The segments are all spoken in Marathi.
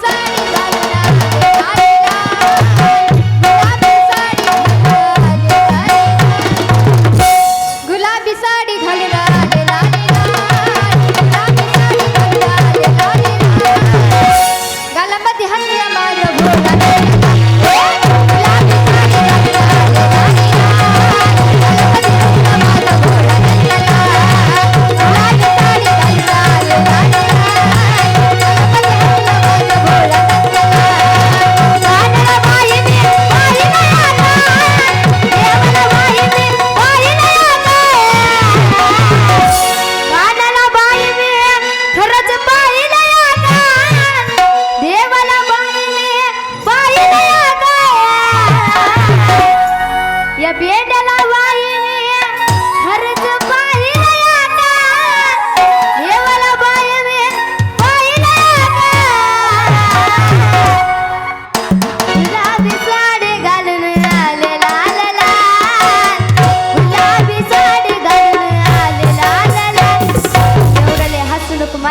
say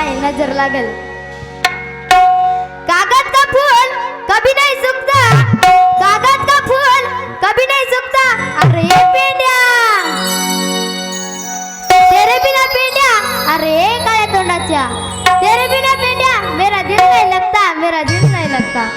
आहे नजर लागेल. कागद का फूल? कभी नाही सुकता. कागद का फूल? कभी नाही सुकता. अरे पेंड्या. तेरे बिना पेंड्या. अरे काय तोंडाच्या. तेरे बिना पेंड्या. मेरा दिल नाही लगता मेरा दिल नाही लगता.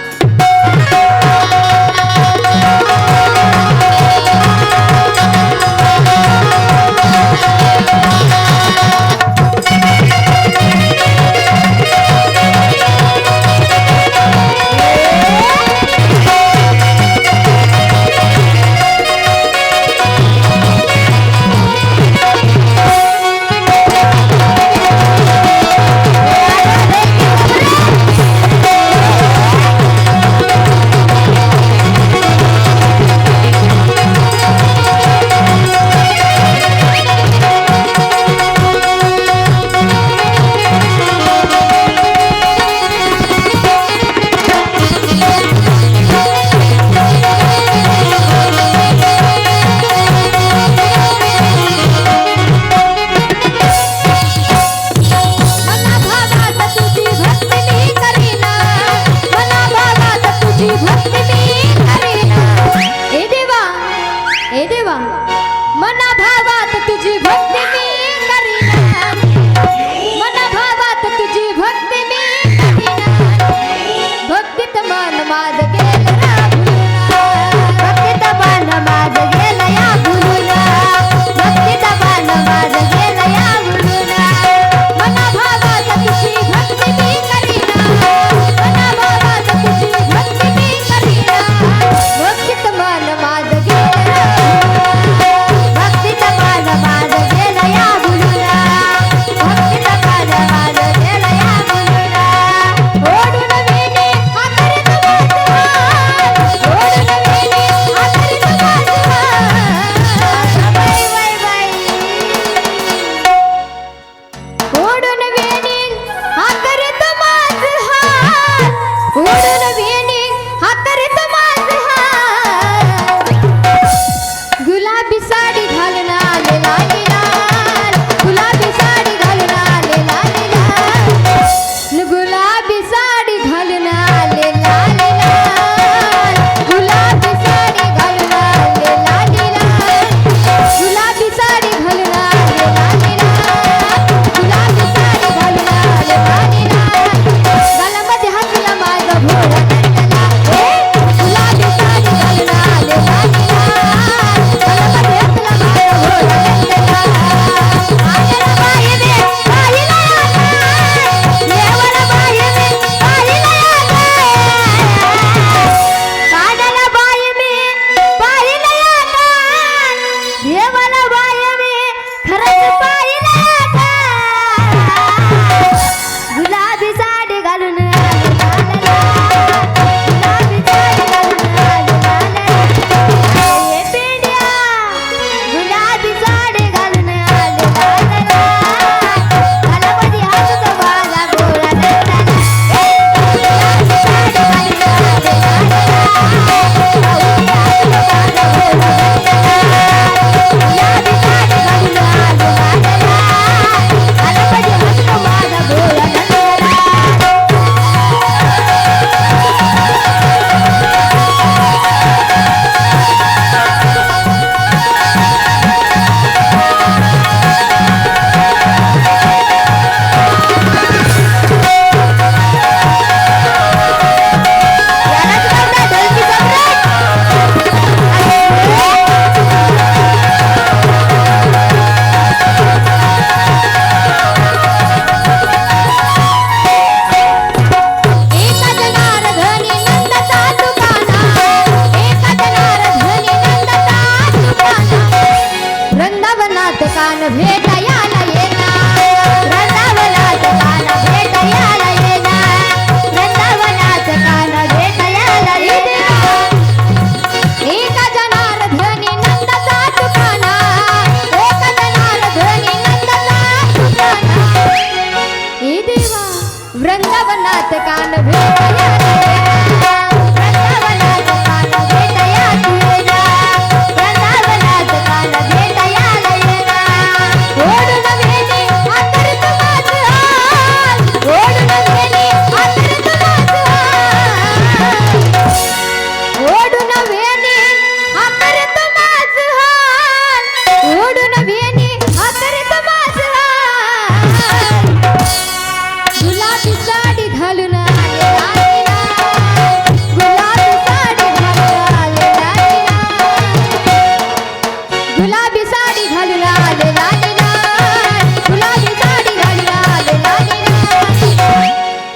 साडी घालून आलेला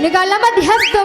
निघाला मध्यस्थ